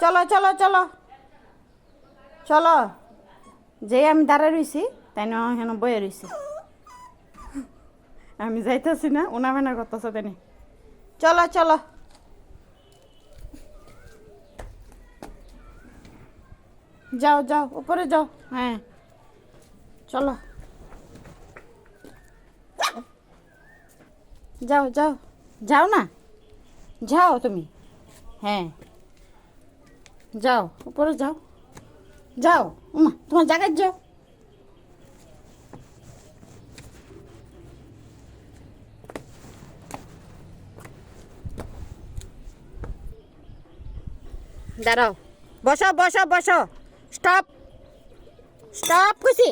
চলো চলো চলো। চলো। যে আমি দাঁড়ায় রইছি, তাই না হেন বয়ে রইছি। আমি যাইতেছি না, উনা মেনা করতেছে তাই চলো চলো। যাও যাও, উপরে যাও। হ্যাঁ। চলো। যাও যাও। যাও না? যাও তুমি। হ্যাঁ। যাও, উপরে যাও। যাও, উমা, তোমার জায়গায় যাও। দাঁড়াও। বসো বসো বসো। স্টপ। স্টপ, খুশি?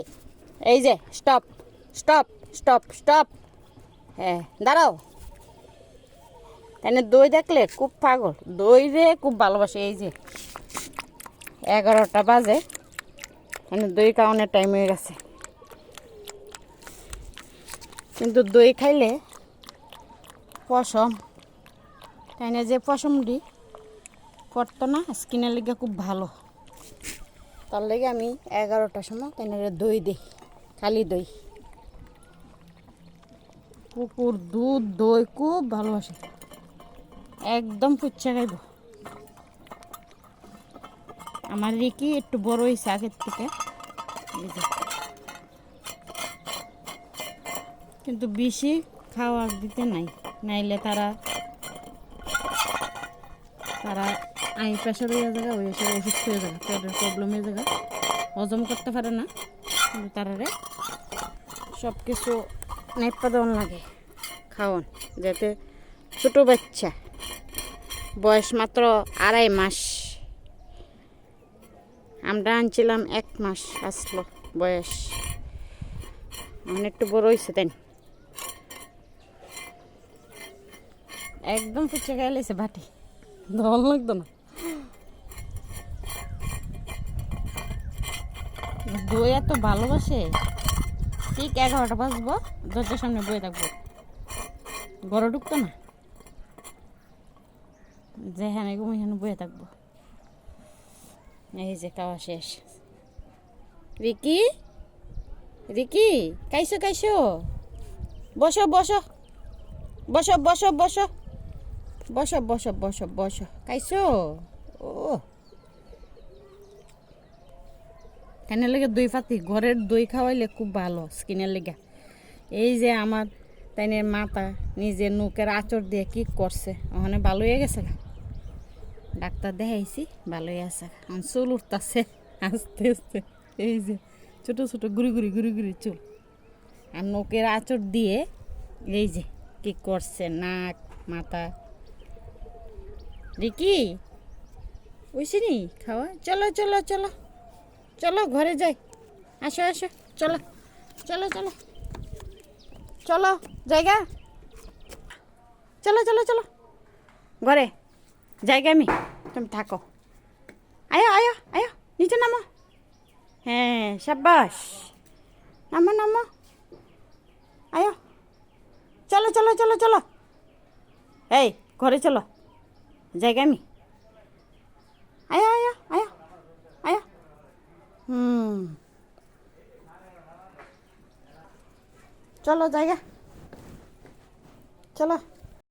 এই যে, স্টপ। Stop stop stop. হ্যাঁ দাঁড়াও। তাই দই দেখলে খুব পাগল। দই রে খুব ভালোবাসে, এই যে এগারোটা বাজে মানে দই খাওয়ানোর টাইম হয়ে গেছে। কিন্তু দই খাইলে পশম, তাই না? যে পশমটি পড়তো না, স্কিনের লেগে খুব ভালো। তার লেগে আমি এগারোটার সময় তাই দই দিই, খালি দই। কুকুর দুধ, দই খুব ভালোবাসে। একদম পুচ্ছা খাইব। আমার রিকি একটু বড় হয়েছে আগের থেকে। কিন্তু বেশি খাওয়ার দিতে নাই। নাইলে তারা তারা আই প্রেশার হয়ে যাবে, ওই এসে অসুস্থ হয়ে যাবে, পেটের প্রবলেম হয়ে যাবে। হজম করতে পারে না, কিন্তু তারারে সব কিছু নেপা দেওয়ান লাগে, খাওয়ান, যাতে ছোটো বাচ্চা বয়স মাত্র আড়াই মাস। আমরা আনছিলাম এক মাস আসলো বয়স। একটু বড় হয়েছে তাই একদম ফুচকা খাই লেছে বাটি। ধল লাগতো না। দই এত ভালোবাসে। ঠিক এগারোটা বাজবো, দরজার সামনে বয়ে থাকব। গড়ে ঢুকতো না। যেখানে ঘুম এখানে বয়ে থাকব। এই যে খাওয়া শেষ। রিকি? রিকি কাইছো কাইছো বসো বসো। বসো বসো বসো। বসো বসো বসো বসো। খাইছো? ও। কেন লেগে দই পাতি, ঘরের দই খাওয়াইলে খুব ভালো, স্কিনের লেগে। এই যে আমার তাইনের মাথা, নিজের নুকের আচর দিয়ে কি করছে, ওখানে ভালো হয়ে গেছে। ডাক্তার দেখাইছি, ভালোই আছে। এখন চুল উঠতেছে, আস্তে আস্তে। এই যে, ছোট ছোট, গুড়ি গুড়ি গুড়ি গুড়ি চুল। আর নোকের আচর দিয়ে এই যে, কি করছে, নাক, মাথা। রিকি বুঝছিনি খাওয়া? চলো চলো চলো। চলো, ঘরে যাই। আসো আসো, চলো চলো চলো। চলো, জায়গা। চলো চলো চলো। ঘরে। জায়গা আমি? তুমি থাকো। আয়ো আয়ো আয়ো, নিচে নামো। হ্যাঁ সাব্বাস। নামো নামো। আয়ো। চলো চলো চলো চলো। এই, ঘরে চলো। জায়গা আমি? আয়ো আয়ো আয়ো আয়ো। হুম। চলো, জায়গা। চলো।